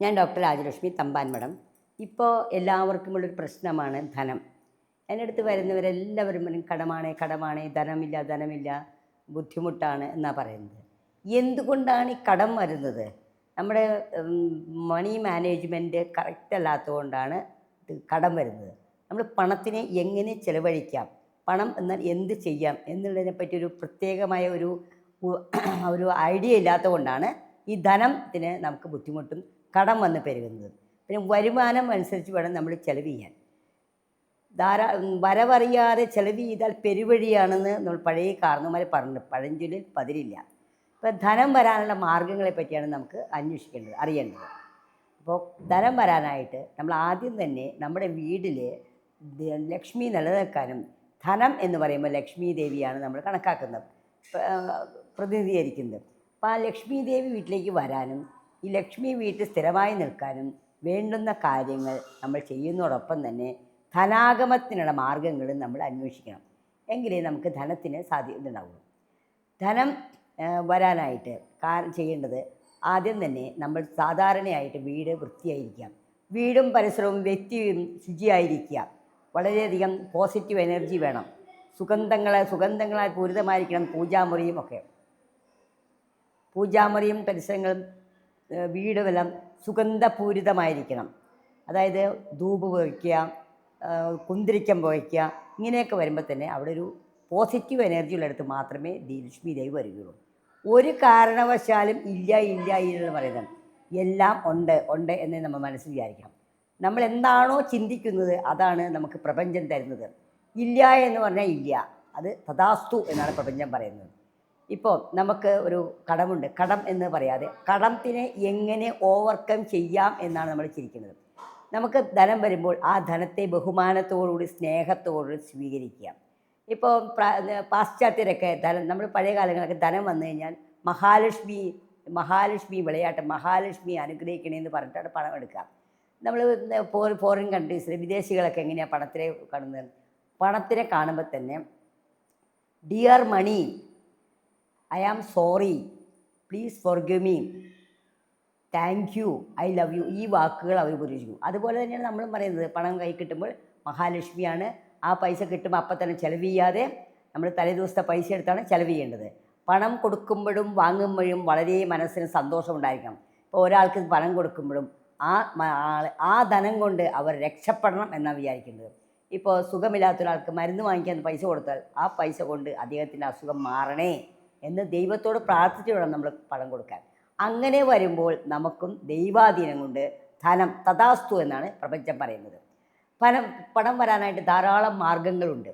ഞാൻ ഡോക്ടർ രാജലക്ഷ്മി തമ്പാൻമഠം ഇപ്പോൾ എല്ലാവർക്കുമുള്ളൊരു പ്രശ്നമാണ് ധനം. എന്റെ അടുത്ത് വരുന്നവരെല്ലാവരും പറയും കടമാണേ കടമാണ് ധനമില്ല ധനമില്ല ബുദ്ധിമുട്ടാണ് എന്നാണ് പറയുന്നത്. എന്തുകൊണ്ടാണ് ഈ കടം വരുന്നത്? നമ്മുടെ മണി മാനേജ്മെന്റ് കറക്റ്റ് അല്ലാത്തതുകൊണ്ടാണ് കടം വരുന്നത്. നമ്മൾ പണത്തിനെ എങ്ങനെ ചിലവഴിക്കാം? പണം എന്നാൽ എന്ത് ചെയ്യാം? എന്നുള്ളതിനെ പറ്റി ഒരു പ്രത്യേകമായ ഒരു ഒരു ഐഡിയ ഇല്ലാത്തതുകൊണ്ടാണ് ഈ ധനത്തിന് നമുക്ക് ബുദ്ധിമുട്ടും കടം വന്ന് പെരുകുന്നത്. പിന്നെ വരുമാനം അനുസരിച്ച് വേണം നമ്മൾ ചെലവ് ചെയ്യാൻ. ധാരാ വരവറിയാതെ ചെലവ് ചെയ്താൽ പെരുവഴിയാണെന്ന് നമ്മൾ പഴയ കാരണവന്മാർ പറഞ്ഞു പഴഞ്ചൊല്ലിൽ പതിരില്ല. അപ്പോൾ ധനം വരാനുള്ള മാർഗങ്ങളെ പറ്റിയാണ് നമുക്ക് അന്വേഷിക്കേണ്ടത് അറിയേണ്ടത്. അപ്പോൾ ധനം വരാനായിട്ട് നമ്മൾ ആദ്യം തന്നെ നമ്മുടെ വീട്ടിൽ ലക്ഷ്മി നിലനിൽക്കാനും ധനം എന്ന് പറയുമ്പോൾ ലക്ഷ്മി ദേവിയാണ് നമ്മൾ കണക്കാക്കുന്നത് പ്രതിനിധീകരിക്കുന്നത്. അപ്പോൾ ആ ലക്ഷ്മി ദേവി വീട്ടിലേക്ക് വരാനും ഈ ലക്ഷ്മി വീട്ടിൽ സ്ഥിരമായി നിൽക്കാനും വേണ്ടുന്ന കാര്യങ്ങൾ നമ്മൾ ചെയ്യുന്നതോടൊപ്പം തന്നെ ധനാഗമത്തിനുള്ള മാർഗങ്ങളും നമ്മൾ അന്വേഷിക്കണം. എങ്കിലേ നമുക്ക് ധനത്തിന് സാധ്യത ഉണ്ടാവുള്ളൂ ധനം വരാനായിട്ട് ചെയ്യേണ്ടത് ആദ്യം തന്നെ നമ്മൾ സാധാരണയായിട്ട് വീട് വൃത്തിയായിരിക്കാം. വീടും പരിസരവും വ്യക്തിയും ശുചിയായിരിക്കുക. വളരെയധികം പോസിറ്റീവ് എനർജി വേണം. സുഗന്ധങ്ങളെ സുഗന്ധങ്ങളാൽ പൂരിതമായിരിക്കണം പൂജാമുറിയും ഒക്കെ. പൂജാമുറിയും പരിസരങ്ങളും വീടുമെല്ലാം സുഗന്ധപൂരിതമായിരിക്കണം. അതായത് ധൂപ് വയ്ക്കുക കുന്തിരിക്കം വയ്ക്കുക ഇങ്ങനെയൊക്കെ വരുമ്പോൾ തന്നെ അവിടെ ഒരു പോസിറ്റീവ് എനർജി ഉള്ളിടത്ത് മാത്രമേ ലക്ഷ്മി ദേവി വരികയുള്ളൂ. ഒരു കാരണവശാലും ഇല്ല ഇല്ല എന്ന് പറയുന്നത് എല്ലാം ഉണ്ട് ഉണ്ട് എന്ന് നമ്മൾ മനസ്സിൽ വിചാരിക്കണം. നമ്മൾ എന്താണോ ചിന്തിക്കുന്നത് അതാണ് നമുക്ക് പ്രപഞ്ചം തരുന്നത്. ഇല്ല എന്ന് പറഞ്ഞാൽ ഇല്ല. അത് തഥാസ്തു എന്നാണ് പ്രപഞ്ചം പറയുന്നത്. ഇപ്പോൾ നമുക്ക് ഒരു കടമുണ്ട്. കടം എന്ന് പറയാതെ കടത്തിനെ എങ്ങനെ ഓവർകം ചെയ്യാം എന്നാണ് നമ്മൾ ചിരിക്കുന്നത്. നമുക്ക് ധനം വരുമ്പോൾ ആ ധനത്തെ ബഹുമാനത്തോടുകൂടി സ്നേഹത്തോടുകൂടി സ്വീകരിക്കുക. ഇപ്പോൾ പാശ്ചാത്യരൊക്കെ ധനം നമ്മൾ പഴയ കാലങ്ങളൊക്കെ ധനം വന്നു കഴിഞ്ഞാൽ മഹാലക്ഷ്മി മഹാലക്ഷ്മി വിളയാട്ടം മഹാലക്ഷ്മി അനുഗ്രഹിക്കണേ എന്ന് പണം എടുക്കാം നമ്മൾ ഫോറിൻ കൺട്രീസിൽ വിദേശികളൊക്കെ എങ്ങനെയാണ് പണത്തിനെ കാണുന്നത്? പണത്തിനെ കാണുമ്പോൾ തന്നെ dear money I am sorry please forgive me thank you I love you ഈ വാക്കുകൾ അവർ ഉപയോഗിക്കും അതുപോലെ തന്നെയാണ് നമ്മളും പറയുന്നത്. പണം കൈ കിട്ടുമ്പോൾ മഹാലക്ഷ്മിയാണ്. ആ പൈസ കിട്ടുമ്പോൾ അപ്പം തന്നെ ചെലവ് ചെയ്യാതെ നമ്മൾ തലേ ദിവസത്തെ പൈസ എടുത്താണ് ചെലവ് ചെയ്യേണ്ടത്. പണം കൊടുക്കുമ്പോഴും വാങ്ങുമ്പോഴും വളരെ മനസ്സിന് സന്തോഷം ഉണ്ടായിരിക്കണം. ഇപ്പോൾ ഒരാൾക്ക് പണം കൊടുക്കുമ്പോഴും ആ ആ ധനം കൊണ്ട് അവർ രക്ഷപ്പെടണം എന്നാണ് വിചാരിക്കുന്നത് ഇപ്പോൾ സുഖമില്ലാത്ത ഒരാൾക്ക് മരുന്ന് വാങ്ങിക്കാൻ പൈസ കൊടുത്താൽ ആ പൈസ കൊണ്ട് അദ്ദേഹത്തിന്റെ അസുഖം മാറണേ. എന്ന് ദൈവത്തോട് പ്രാർത്ഥിച്ചു വേണം നമ്മൾ പണം കൊടുക്കാൻ. അങ്ങനെ വരുമ്പോൾ നമുക്കും ദൈവാധീനം കൊണ്ട് ധനം തഥാസ്തു എന്നാണ് പ്രപഞ്ചം പറയുന്നത്. പണം പണം വരാനായിട്ട് ധാരാളം മാർഗങ്ങളുണ്ട്.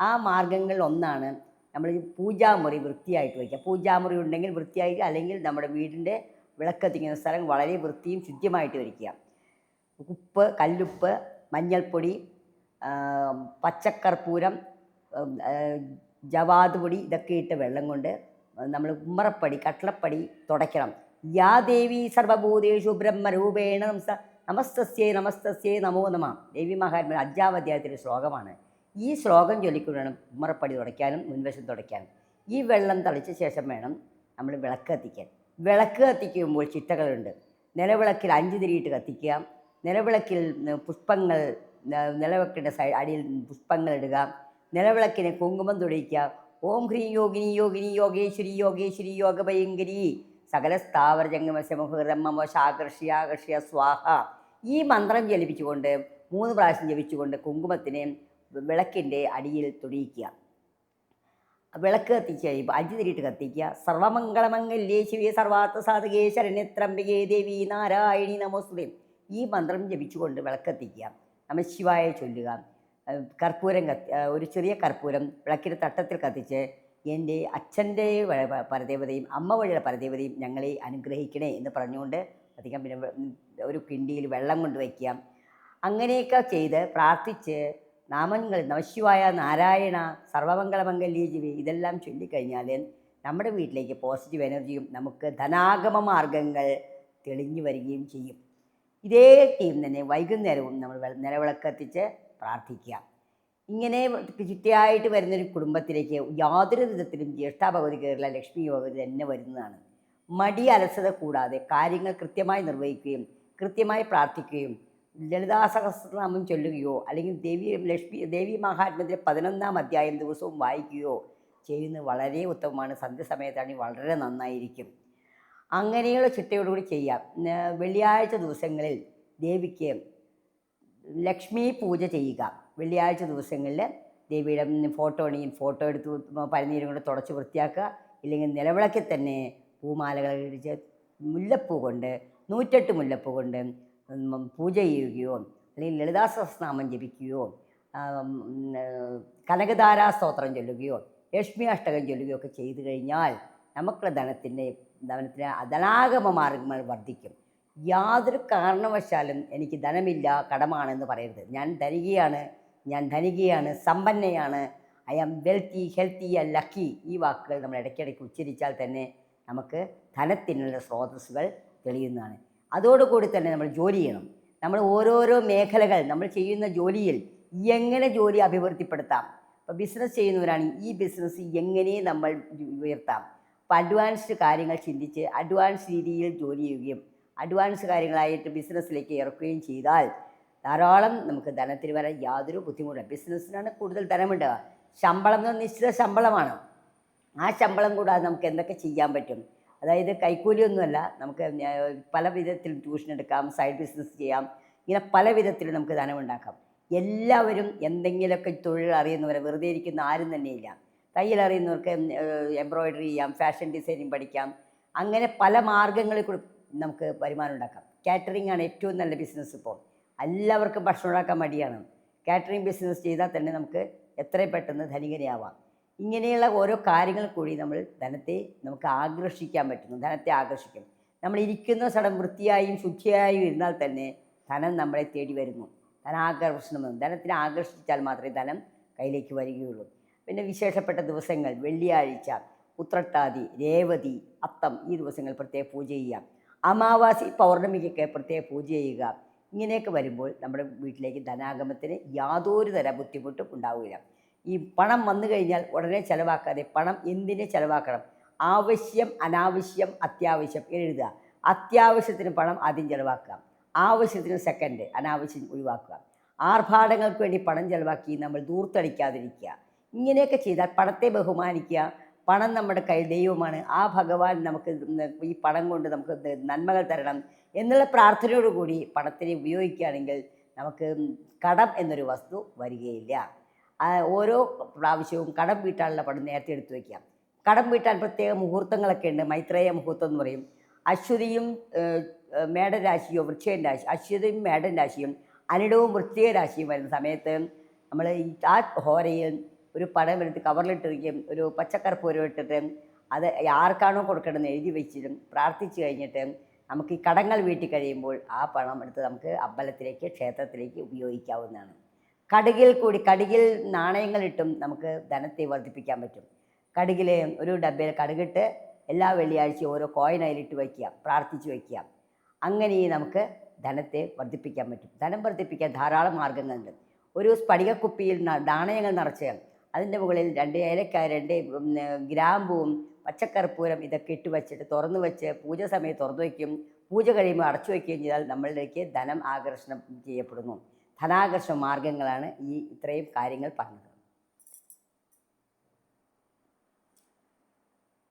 ആ മാർഗങ്ങളിൽ ഒന്നാണ് നമ്മൾ പൂജാമുറി വൃത്തിയായിട്ട് വയ്ക്കുക. പൂജാമുറി ഉണ്ടെങ്കിൽ വൃത്തിയായിട്ട് അല്ലെങ്കിൽ നമ്മുടെ വീടിന്റെ വിളക്കത്തിക്കുന്ന സ്ഥലം വളരെ വൃത്തിയും ശുദ്ധിയുമായിട്ട് വയ്ക്കുക. ഉപ്പ് കല്ലുപ്പ് മഞ്ഞൾപ്പൊടി പച്ചക്കർപ്പൂരം ജവാദ് പൊടി ഇതൊക്കെ ഇട്ട് വെള്ളം കൊണ്ട് നമ്മൾ ഉമ്മറപ്പടി കട്ടളപ്പടി തുടയ്ക്കണം. യാ ദേവി സർവഭൂതേഷു ബ്രഹ്മരൂപേണ നമസ നമസ്തസ്യേ നമസ്തസ്യേ നമോ നമ. ദേവി മഹാത്മ അഞ്ചാം ശ്ലോകമാണ്. ഈ ശ്ലോകം ചൊല്ലിക്കൊണ്ടാണ് ഉമ്മറപ്പടി തുടയ്ക്കാനും മുൻവശം തുടയ്ക്കാനും. ഈ വെള്ളം തളിച്ച ശേഷം വേണം നമ്മൾ വിളക്ക് കത്തിക്കാൻ. വിളക്ക് കത്തിക്കുമ്പോൾ ചിട്ടകളുണ്ട്. നിലവിളക്കിൽ അഞ്ച് തിരിയിട്ട് കത്തിക്കുക. നിലവിളക്കിൽ പുഷ്പങ്ങൾ നിലവിളക്കിന്റെ സൈ അടിയിൽ പുഷ്പങ്ങൾ ഇടുക. നിലവിളക്കിനെ കുങ്കുമം തൊടിയിക്കുക ഓം ഹ്രീ യോഗിനി യോഗിനി യോഗേശ്വരി യോഗേശ്വരി യോഗഭയങ്കരി. സകല സ്ഥാവര ജംഗമശമുഹൃതമ്മശാകർഷ്യ ആകർഷ്യ സ്വാഹ. ഈ മന്ത്രം ജലിപ്പിച്ചുകൊണ്ട് മൂന്ന് പ്രാവശ്യം ജപിച്ചുകൊണ്ട് കുങ്കുമത്തിനെ വിളക്കിന്റെ അടിയിൽ തൊടിയിക്കുക വിളക്ക് കത്തിച്ച് കഴിയുമ്പോൾ അഞ്ച് തിരിയിട്ട് കത്തിക്കുക. സർവമംഗളമംഗല്യേ ശിവേ സർവാർത്ഥ സാധകേ ശരണ്യത്രംബികേ ദേവി നാരായണി നമോസ്തുതേ. ഈ മന്ത്രം ജപിച്ചുകൊണ്ട് വിളക്ക് നമ നമശിവായ ചൊല്ലുക. കർപ്പൂരം കത്തി ഒരു ചെറിയ കർപ്പൂരം വിളക്കിന്റെ തട്ടത്തിൽ കത്തിച്ച് എന്റെ അച്ഛന്റെ പരദേവതയും അമ്മ വഴിയുടെ പരദേവതയും ഞങ്ങളെ അനുഗ്രഹിക്കണേ എന്ന് പറഞ്ഞുകൊണ്ട് അധികം പിന്നെ ഒരു കിണ്ടിയിൽ വെള്ളം കൊണ്ട് വയ്ക്കുക. അങ്ങനെയൊക്കെ ചെയ്ത് പ്രാർത്ഥിച്ച് നാമങ്ങൾ നമശിവായ നാരായണ സർവമംഗളമംഗല്യ ജീവി ഇതെല്ലാം ചൊല്ലിക്കഴിഞ്ഞാൽ നമ്മുടെ വീട്ടിലേക്ക് പോസിറ്റീവ് എനർജിയും നമുക്ക് ധനാഗമ മാർഗങ്ങൾ തെളിഞ്ഞു വരികയും ചെയ്യും. ഇതേ ടീം തന്നെ വൈകുന്നേരവും നമ്മൾ നിലവിളക്കത്തിച്ച് പ്രാർത്ഥിക്കുക. ഇങ്ങനെ ചുറ്റിയായിട്ട് വരുന്നൊരു കുടുംബത്തിലേക്ക് യാതൊരു വിധത്തിലും ജ്യേഷ്ഠാഭഗവതി കയറില്ല ലക്ഷ്മി ഭഗവതി തന്നെ വരുന്നതാണ്. മടി അലസത കൂടാതെ കാര്യങ്ങൾ കൃത്യമായി നിർവഹിക്കുകയും കൃത്യമായി പ്രാർത്ഥിക്കുകയും ലളിതാ സഹസ്രനാമം ചൊല്ലുകയോ അല്ലെങ്കിൽ ദേവി ലക്ഷ്മി ദേവി മഹാത്മ്യത്തിലെ പതിനൊന്നാം അധ്യായം ദിവസവും വായിക്കുകയോ ചെയ്യുന്നത് വളരെ ഉത്തമമാണ്. സന്ധ്യസമയത്താണെങ്കിൽ വളരെ നന്നായിരിക്കും. അങ്ങനെയുള്ള ചിട്ടയോടുകൂടി ചെയ്യാം വെള്ളിയാഴ്ച ദിവസങ്ങളിൽ ദേവിക്ക് ലക്ഷ്മി പൂജ ചെയ്യുക. വെള്ളിയാഴ്ച ദിവസങ്ങളിൽ ദേവിയുടെ ഫോട്ടോ ആണെങ്കിൽ ഫോട്ടോ എടുത്ത് പനിനീരും കൊണ്ട് തുടച്ച് വൃത്തിയാക്കുക. ഇല്ലെങ്കിൽ നിലവിളക്കിൽ തന്നെ പൂമാലകൾ ഇടിച്ച് മുല്ലപ്പൂ കൊണ്ട് നൂറ്റെട്ട് മുല്ലപ്പൂ കൊണ്ട് പൂജ ചെയ്യുകയോ അല്ലെങ്കിൽ ലളിതാ സഹസ്രനാമം ജപിക്കുകയോ കനകധാരാ സ്തോത്രം ചൊല്ലുകയോ ലക്ഷ്മി അഷ്ടകം ചൊല്ലുകയോ ഒക്കെ ചെയ്തു കഴിഞ്ഞാൽ നമുക്കുള്ള ധനത്തിന്റെ ധനത്തിന് ധനാഗമ മാർഗങ്ങൾ വർദ്ധിക്കും. യാതൊരു കാരണവശാലും എനിക്ക് ധനമില്ല കടമാണെന്ന് പറയരുത്. ഞാൻ ധനികയാണ് ഞാൻ ധനികയാണ് സമ്പന്നയാണ്. I am wealthy healthy and lucky ഈ വാക്കുകൾ നമ്മൾ ഇടയ്ക്കിടയ്ക്ക് ഉച്ചരിച്ചാൽ തന്നെ നമുക്ക് ധനത്തിനുള്ള സ്രോതസ്സുകൾ തെളിയുന്നതാണ്. അതോടുകൂടി തന്നെ നമ്മൾ ജോലി ചെയ്യണം. നമ്മൾ ഓരോരോ മേഖലകൾ നമ്മൾ ചെയ്യുന്ന ജോലിയിൽ എങ്ങനെ ജോലി അഭിവൃദ്ധിപ്പെടുത്താം? ഇപ്പോൾ ബിസിനസ് ചെയ്യുന്നവരാണെങ്കിൽ ഈ ബിസിനസ് എങ്ങനെ നമ്മൾ ഉയർത്താം? അപ്പോൾ അഡ്വാൻസ്ഡ് കാര്യങ്ങൾ ചിന്തിച്ച് അഡ്വാൻസ് രീതിയിൽ ജോലി ചെയ്യുകയും അഡ്വാൻസ് കാര്യങ്ങളായിട്ട് ബിസിനസ്സിലേക്ക് ഇറക്കുകയും ചെയ്താൽ ധാരാളം നമുക്ക് ധനത്തിന് വരാൻ യാതൊരു ബുദ്ധിമുട്ടില്ല. ബിസിനസ്സിനാണ് കൂടുതൽ ധനമുണ്ടാവുക. ശമ്പളം എന്ന് നിശ്ചിത ശമ്പളമാണ്. ആ ശമ്പളം കൂടാതെ നമുക്ക് എന്തൊക്കെ ചെയ്യാൻ പറ്റും? അതായത് കൈക്കൂലിയൊന്നുമല്ല. നമുക്ക് പല വിധത്തിലും ട്യൂഷൻ എടുക്കാം സൈഡ് ബിസിനസ് ചെയ്യാം. ഇങ്ങനെ പല വിധത്തിലും നമുക്ക് ധനമുണ്ടാക്കാം. എല്ലാവരും എന്തെങ്കിലുമൊക്കെ തൊഴിൽ അറിയുന്നവരെ വെറുതെ ഇരിക്കുന്ന ആരും തന്നെയില്ല. തയ്യൽ അറിയുന്നവർക്ക് എംബ്രോയിഡറി ചെയ്യാം ഫാഷൻ ഡിസൈനിങ് പഠിക്കാം. അങ്ങനെ പല മാർഗങ്ങളിൽ കൂടി നമുക്ക് വരുമാനം ഉണ്ടാക്കാം. കാറ്ററിംഗ് ആണ് ഏറ്റവും നല്ല ബിസിനസ് ഇപ്പോൾ. എല്ലാവർക്കും ഭക്ഷണം ഉണ്ടാക്കാൻ മടിയാണ്. കാറ്ററിംഗ് ബിസിനസ് ചെയ്താൽ തന്നെ നമുക്ക് എത്രയും പെട്ടെന്ന് ധനികനെയാവാം ഇങ്ങനെയുള്ള ഓരോ കാര്യങ്ങൾ കൂടി നമ്മൾ ധനത്തെ നമുക്ക് ആകർഷിക്കാൻ പറ്റുന്നു. ധനത്തെ ആകർഷിക്കും. നമ്മൾ ഇരിക്കുന്ന സ്ഥലം വൃത്തിയായും ശുദ്ധിയായും ഇരുന്നാൽ തന്നെ ധനം നമ്മളെ തേടി വരുന്നു. ധനാകർഷണം ധനത്തിന് ആകർഷിച്ചാൽ മാത്രമേ ധനം കയ്യിലേക്ക് വരികയുള്ളൂ. പിന്നെ വിശേഷപ്പെട്ട ദിവസങ്ങൾ വെള്ളിയാഴ്ച ഉത്രട്ടാതി രേവതി അത്തം ഈ ദിവസങ്ങൾ പ്രത്യേക പൂജ ചെയ്യുക. അമാവാസി പൗർണമിക്കൊക്കെ പ്രത്യേക പൂജ ചെയ്യുക. ഇങ്ങനെയൊക്കെ വരുമ്പോൾ നമ്മുടെ വീട്ടിലേക്ക് ധനാഗമത്തിന് യാതൊരു തര ബുദ്ധിമുട്ടും ഉണ്ടാവില്ല. ഈ പണം വന്നു കഴിഞ്ഞാൽ ഉടനെ ചിലവാക്കാതെ പണം എന്തിനെ ചിലവാക്കണം? ആവശ്യം അനാവശ്യം അത്യാവശ്യം എഴുതുക. അത്യാവശ്യത്തിന് പണം ആദ്യം ചിലവാക്കുക. ആവശ്യത്തിന് സെക്കൻഡ് അനാവശ്യം ഒഴിവാക്കുക. ആർഭാടങ്ങൾക്ക് വേണ്ടി പണം ചിലവാക്കി നമ്മൾ ദൂർത്തടിക്കാതിരിക്കുക ഇങ്ങനെയൊക്കെ ചെയ്താൽ പണത്തെ ബഹുമാനിക്കുക. പണം നമ്മുടെ കൈ ദൈവമാണ്. ആ ഭഗവാൻ നമുക്ക് ഈ പണം കൊണ്ട് നമുക്ക് നന്മകൾ തരണം എന്നുള്ള പ്രാർത്ഥനയോടുകൂടി പണത്തിനെ ഉപയോഗിക്കുകയാണെങ്കിൽ നമുക്ക് കടം എന്നൊരു വസ്തു വരികയില്ല. ഓരോ പ്രാവശ്യവും കടം വീട്ടാനുള്ള പണം നേരത്തെ എടുത്തു വയ്ക്കാം. കടം വീട്ടാൻ പ്രത്യേക മുഹൂർത്തങ്ങളൊക്കെ ഉണ്ട്. മൈത്രേയ മുഹൂർത്തം എന്ന് പറയും. അശ്വതിയും മേട രാശിയോ മേടരാശിയോ വൃശ്ചികൻ രാശി അശ്വതിയും മേടൻ രാശിയും അനിടവും വൃശ്ചിക രാശിയും വരുന്ന സമയത്ത് നമ്മൾ ഈ ആ ഹോരയിൽ ഒരു പടം എടുത്ത് കവറിലിട്ടിരിക്കും ഒരു പച്ചക്കർപ്പൂരം ഇട്ടിട്ട് അത് ആർക്കാണോ കൊടുക്കണമെന്ന് എഴുതി വെച്ചിട്ടും പ്രാർത്ഥിച്ചു കഴിഞ്ഞിട്ട് നമുക്ക് ഈ കടങ്ങൾ വീട്ടി കഴിയുമ്പോൾ ആ പണം എടുത്ത് നമുക്ക് അമ്പലത്തിലേക്ക് ക്ഷേത്രത്തിലേക്ക് ഉപയോഗിക്കാവുന്നതാണ്. കടുകിൽ കൂടി കടുകിൽ നാണയങ്ങളിട്ടും നമുക്ക് ധനത്തെ വർദ്ധിപ്പിക്കാൻ പറ്റും. കടുകിൽ ഒരു ഡബ്ബയിൽ കടുകിട്ട് എല്ലാ വെള്ളിയാഴ്ചയും ഓരോ കോയിൻ അതിലിട്ട് വയ്ക്കുക പ്രാർത്ഥിച്ച് വയ്ക്കുക അങ്ങനെ നമുക്ക് ധനത്തെ വർദ്ധിപ്പിക്കാൻ പറ്റും. ധനം വർദ്ധിപ്പിക്കാൻ ധാരാളം മാർഗങ്ങളുണ്ട് ഒരു സ്ഫടികക്കുപ്പിയിൽ നാണയങ്ങൾ നിറച്ച് അതിന്റെ മുകളിൽ രണ്ട് ഏലക്കായ രണ്ട് ഗ്രാമ്പൂവും പച്ചക്കർപ്പൂരം ഇതൊക്കെ ഇട്ട് വെച്ചിട്ട് തുറന്നു വെച്ച് പൂജ സമയത്ത് തുറന്നു വയ്ക്കും. പൂജ കഴിയുമ്പോൾ അടച്ചു വയ്ക്കുകയും ചെയ്താൽ നമ്മളിലേക്ക് ധനം ആകർഷണം ചെയ്യപ്പെടുന്നു. ധനാകർഷണ മാർഗങ്ങളാണ് ഈ ഇത്രയും കാര്യങ്ങൾ പറഞ്ഞത്.